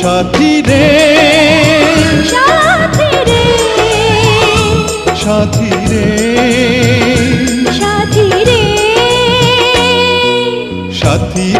সাথী রে। সাথী রে। সাথী রে। সাথী রে। সাথী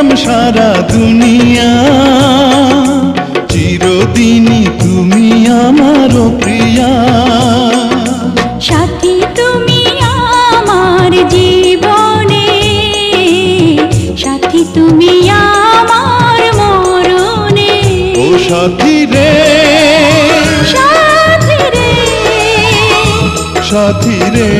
পেলাম সারা দুনিয়া। চিরদিনই তুমি আমার প্রিয়া। সাথী তুমি আমার জীবনে। সাথী তুমি আমার মরণে। ও সাথী রে। সাথী রে। সাথী রে।